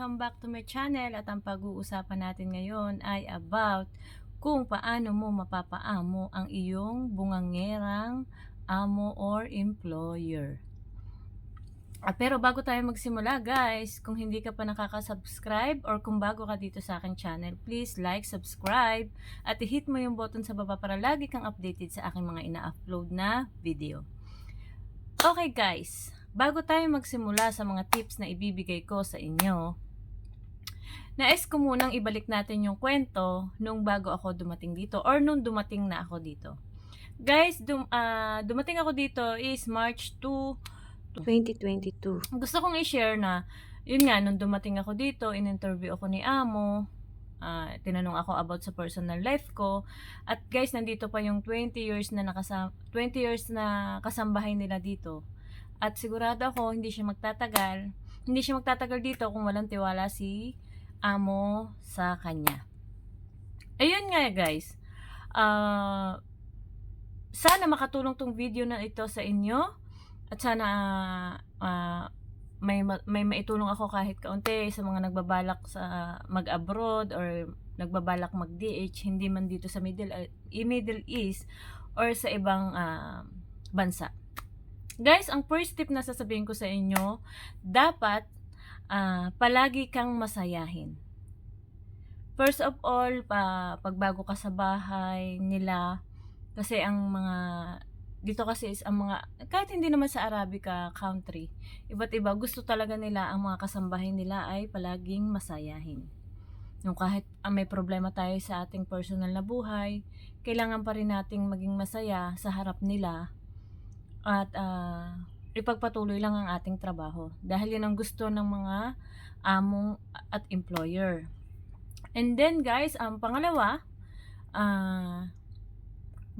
Welcome back to my channel at ang pag-uusapan natin ngayon ay about kung paano mo mapapaamo ang iyong bungangerang amo or employer. Ah, pero bago tayo magsimula guys, kung hindi ka pa nakaka-subscribe or kung bago ka dito sa aking channel, please like, subscribe at i-hit mo yung button sa baba para lagi kang updated sa aking mga ina-upload na video. Okay guys, bago tayo magsimula sa mga tips na ibibigay ko sa inyo, nais ko munang ibalik natin yung kwento nung bago ako dumating dito or nung dumating na ako dito. Guys, dum, ah, dumating ako dito is March 2, 2022. gusto kong i-share na, yun nga, nung dumating ako dito, in-interview ako ni Amo, ah, tinanong ako about sa personal life ko, at guys, nandito pa yung 20 years na nakasam 20 years na kasambahay nila dito. At sigurado ako, hindi siya magtatagal, hindi siya magtatagal dito kung walang tiwala si Amo sa kanya. Ayun nga guys, ah, sana makatulong tong video na ito sa inyo, at sana ah, may ma- may maitulong ako kahit kaunti sa mga nagbabalak sa mag-abroad or nagbabalak mag-DH hindi man dito sa Middle uh, Middle East or sa ibang ah, bansa. Guys, ang first tip na sasabihin ko sa inyo, dapat ah, palagi kang masayahin. First of all, pa, pagbago ka sa bahay nila, kasi ang mga dito kasi is ang mga kahit hindi naman sa Arabica country iba't iba gusto talaga nila ang mga kasambahay nila ay palaging masayahin yung kahit ah, may problema tayo sa ating personal na buhay kailangan pa rin nating maging masaya sa harap nila at ah, ipagpatuloy lang ang ating trabaho dahil yun ang gusto ng mga among at employer and then guys ang pangalawa ah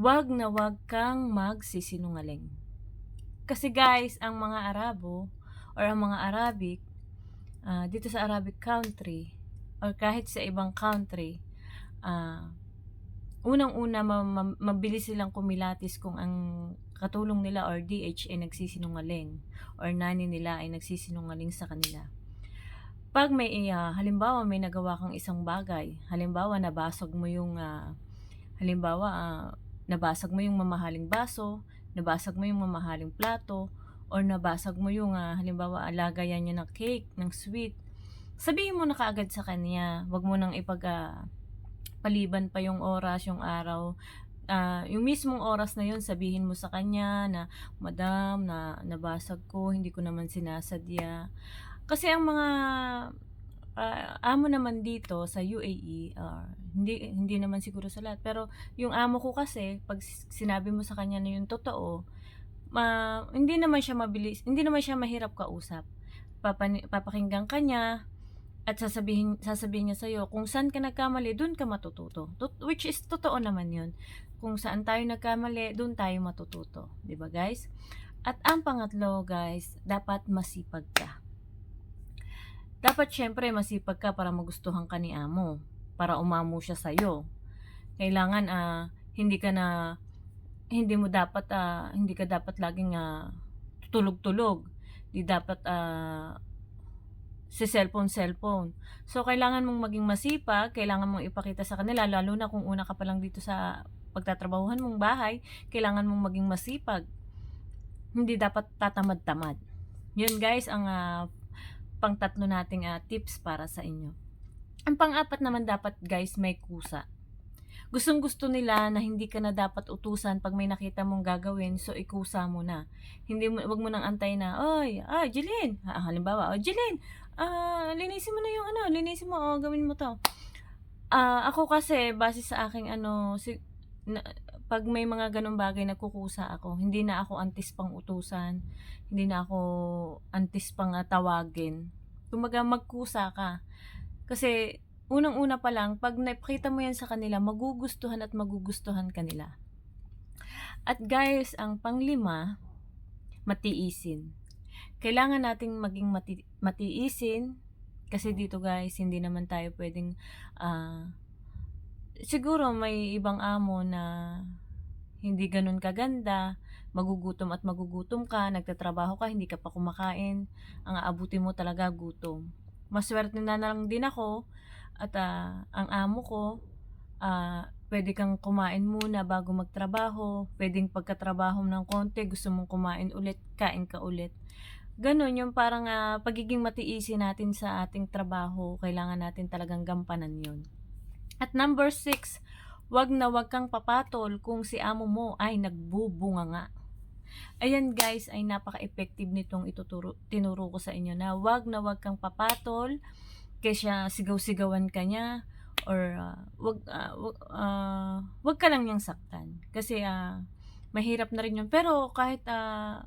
wag na wag kang magsisinungaling. Kasi guys, ang mga Arabo or ang mga Arabic ah, dito sa Arabic country or kahit sa ibang country, ah, unang-una ma- ma- mabilis silang kumilatis kung ang katulong nila or DH ay nagsisinungaling or nani nila ay nagsisinungaling sa kanila. Pag may ah, halimbawa may nagawa kang isang bagay, halimbawa nabasag mo yung ah, halimbawa ah, nabasag mo yung mamahaling baso, nabasag mo yung mamahaling plato, or nabasag mo yung ah, halimbawa alagayan niya ng cake, ng sweet, sabihin mo na kaagad sa kanya. Huwag mo nang ipag ah, paliban pa yung oras, yung araw. Ah, yung mismong oras na yun, sabihin mo sa kanya na, Madam, na nabasag ko, hindi ko naman sinasadya. Kasi ang mga ah, amo naman dito sa UAE, ah, hindi hindi naman siguro sa lahat, pero yung amo ko kasi pag sinabi mo sa kanya na yung totoo, ma, hindi naman siya mabilis, hindi naman siya mahirap kausap. Papani, papakinggan ka niya at sasabihin sasabihin niya sa kung saan ka nagkamali, doon ka matututo. Tut- Which is totoo naman 'yun. Kung saan tayo nagkamali, doon tayo matututo, 'di ba, guys? At ang pangatlo, guys, dapat masipag ka. Dapat syempre masipag ka para magustuhan ka ni amo, para umamo siya sa Kailangan ah hindi ka na hindi mo dapat ah, hindi ka dapat laging ah, tulog-tulog. Di dapat ah, si cellphone cellphone. So kailangan mong maging masipag, kailangan mong ipakita sa kanila lalo na kung una ka pa lang dito sa pagtatrabahuhan mong bahay, kailangan mong maging masipag. Hindi dapat tatamad-tamad. Yun guys ang ah, pangtatlo nating ah, tips para sa inyo. Ang pang-apat naman dapat guys may kusa. Gustong gusto nila na hindi ka na dapat utusan pag may nakita mong gagawin, so ikusa mo na. Hindi mo, wag mo nang antay na, oy, ah, Jeline, ah, halimbawa, oh, Jeline, ah, linisin mo na yung ano, linisin mo, oh, gawin mo to. Ah, ako kasi, base sa aking ano, si, na, pag may mga ganong bagay, nagkukusa ako. Hindi na ako antis pang utusan. Hindi na ako antis pang ah, tawagin. Kumaga, magkusa ka. Kasi, unang-una pa lang, pag napakita mo yan sa kanila, magugustuhan at magugustuhan kanila. At guys, ang panglima, matiisin. Kailangan nating maging mati- matiisin. Kasi dito guys, hindi naman tayo pwedeng ah, siguro may ibang amo na hindi ganun kaganda, magugutom at magugutom ka, nagtatrabaho ka, hindi ka pa kumakain, ang aabutin mo talaga gutom. maswerte na lang din ako at ah, ang amo ko, ah, pwede kang kumain muna bago magtrabaho, pwedeng pagkatrabaho ng konti, gusto mong kumain ulit, kain ka ulit. Gano'n yung parang ah, pagiging matiisin natin sa ating trabaho, kailangan natin talagang gampanan yun. At number six, wag na wag kang papatol kung si amo mo ay nagbubunga nga. Ayan guys, ay napaka-effective nitong ituturo, tinuro ko sa inyo na wag na wag kang papatol kaya sigaw-sigawan ka niya or ah, wag, ah, wag, ah, wag ka lang niyang saktan. Kasi ah, mahirap na rin yun. Pero kahit ah,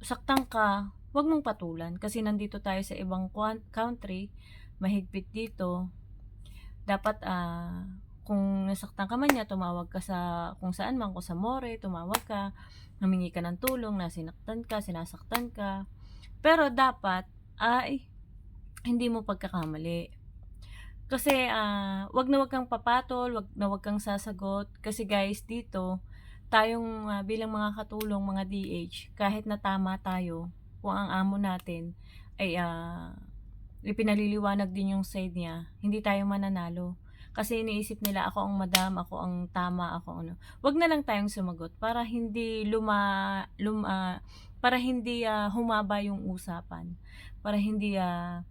saktan ka, wag mong patulan. Kasi nandito tayo sa ibang country, mahigpit dito. Dapat ah, kung nasaktan ka man niya, tumawag ka sa kung saan man, kung sa more, tumawag ka, humingi ka ng tulong na sinaktan ka, sinasaktan ka. Pero dapat ay hindi mo pagkakamali. Kasi ah, wag na wag kang papatol, wag na wag kang sasagot kasi guys dito tayong ah, bilang mga katulong, mga DH, kahit na tama tayo, kung ang amo natin ay ah, ipinaliliwanag din yung side niya, hindi tayo mananalo. Kasi iniisip nila ako ang madam, ako ang tama, ako ano. Wag na lang tayong sumagot para hindi luma, luma para hindi ah, humaba yung usapan. Para hindi ah,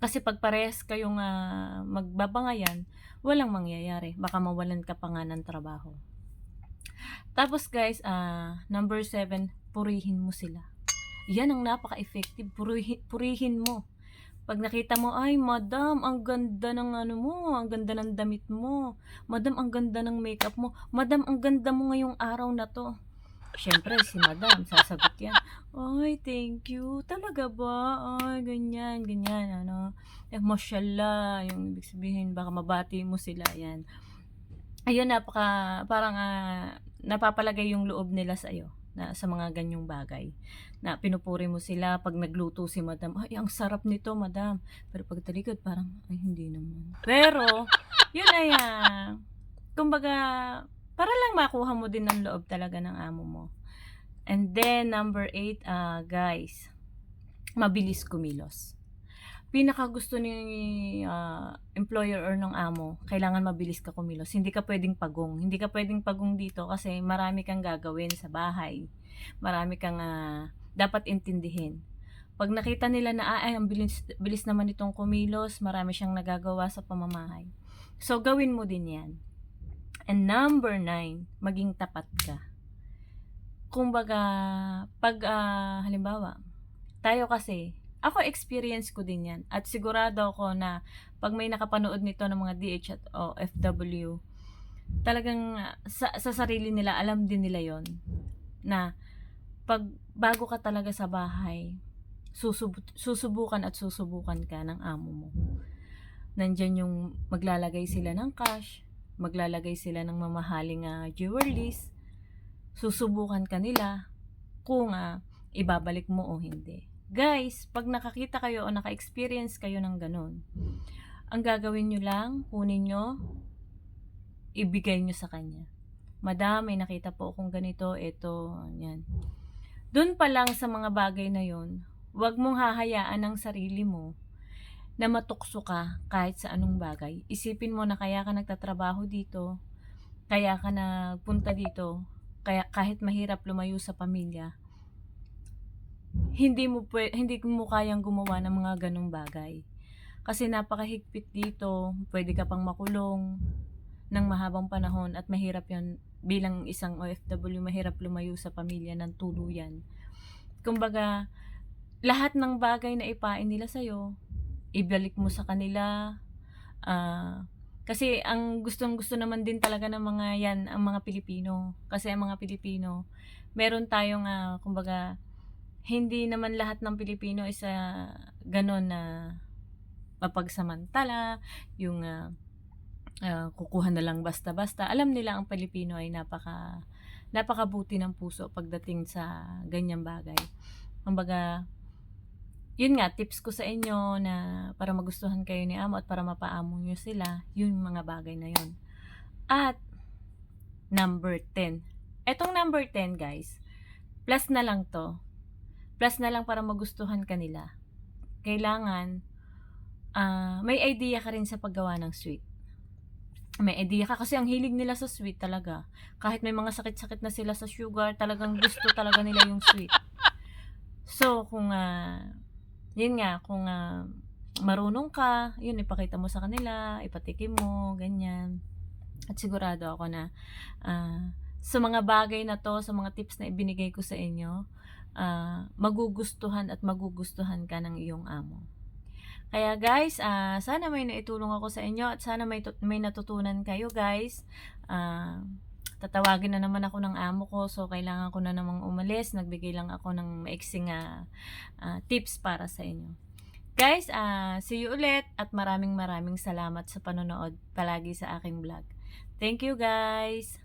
kasi pag parehas kayong ah, magbabangayan, walang mangyayari. Baka mawalan ka pa nga ng trabaho. Tapos guys, ah number seven, purihin mo sila. Yan ang napaka-effective. Purihin, purihin mo. Pag nakita mo, ay madam, ang ganda ng ano mo, ang ganda ng damit mo. Madam, ang ganda ng makeup mo. Madam, ang ganda mo ngayong araw na to. Siyempre, si madam, sasagot yan. Ay, thank you. Talaga ba? Ay, ganyan, ganyan, ano. Eh, mashallah, yung ibig sabihin, baka mabati mo sila, yan. Ayun, napaka, parang ah, napapalagay yung loob nila sa iyo na sa mga ganyong bagay na pinupuri mo sila pag nagluto si madam ay ang sarap nito madam pero pag talikod parang ay hindi naman pero yun ay ah, kumbaga para lang makuha mo din ng loob talaga ng amo mo and then number 8 ah guys mabilis kumilos pinaka gusto ni ah, employer or ng amo, kailangan mabilis ka kumilos. Hindi ka pwedeng pagong. Hindi ka pwedeng pagong dito kasi marami kang gagawin sa bahay. Marami kang ah, dapat intindihin. Pag nakita nila na ay, ang bilis, bilis naman itong kumilos, marami siyang nagagawa sa pamamahay. So, gawin mo din yan. And number nine, maging tapat ka. Kumbaga, pag ah, halimbawa, tayo kasi, ako experience ko din yan. At sigurado ako na pag may nakapanood nito ng mga DH at OFW, talagang ah, sa, sa sarili nila, alam din nila yon na pag bago ka talaga sa bahay, susub- susubukan at susubukan ka ng amo mo. Nandyan yung maglalagay sila ng cash, maglalagay sila ng mamahaling uh, jewelries, susubukan ka nila kung ah, ibabalik mo o hindi. Guys, pag nakakita kayo o naka-experience kayo ng ganun, ang gagawin nyo lang, kunin nyo, ibigay nyo sa kanya. Madam, may nakita po akong ganito, ito, yan. Doon pa lang sa mga bagay na yon, huwag mong hahayaan ang sarili mo na matukso ka kahit sa anong bagay. Isipin mo na kaya ka nagtatrabaho dito, kaya ka nagpunta dito, kaya kahit mahirap lumayo sa pamilya, hindi mo hindi mo kayang gumawa ng mga ganong bagay. Kasi napakahigpit dito, pwede ka pang makulong ng mahabang panahon at mahirap yon bilang isang OFW, mahirap lumayo sa pamilya ng tuluyan. Kumbaga, lahat ng bagay na ipain nila sa'yo, ibalik mo sa kanila. ah kasi ang gustong gusto naman din talaga ng mga yan, ang mga Pilipino. Kasi ang mga Pilipino, meron tayong, ah, kumbaga, hindi naman lahat ng Pilipino is uh, ganon na mapagsamantala, yung uh, uh, kukuha na lang basta-basta. Alam nila ang Pilipino ay napaka napakabuti ng puso pagdating sa ganyang bagay. Kumbaga, yun nga, tips ko sa inyo na para magustuhan kayo ni amo at para mapaamo nyo sila, yung mga bagay na yun. At, number 10. Etong number 10, guys, plus na lang to. Plus na lang para magustuhan kanila. Kailangan, ah, may idea ka rin sa paggawa ng sweet. May idea ka kasi ang hilig nila sa sweet talaga. Kahit may mga sakit-sakit na sila sa sugar, talagang gusto talaga nila yung sweet. So, kung ah, yun nga, kung ah, marunong ka, yun, ipakita mo sa kanila, ipatikim mo, ganyan. At sigurado ako na ah, sa mga bagay na to, sa mga tips na ibinigay ko sa inyo, ah, magugustuhan at magugustuhan ka ng iyong amo. Kaya guys, ah, sana may naitulong ako sa inyo at sana may, may natutunan kayo guys. Ah, tatawagin na naman ako ng amo ko so kailangan ko na namang umalis. Nagbigay lang ako ng maiksing ah, ah, tips para sa inyo. Guys, ah, see you ulit at maraming maraming salamat sa panonood palagi sa aking vlog. Thank you guys!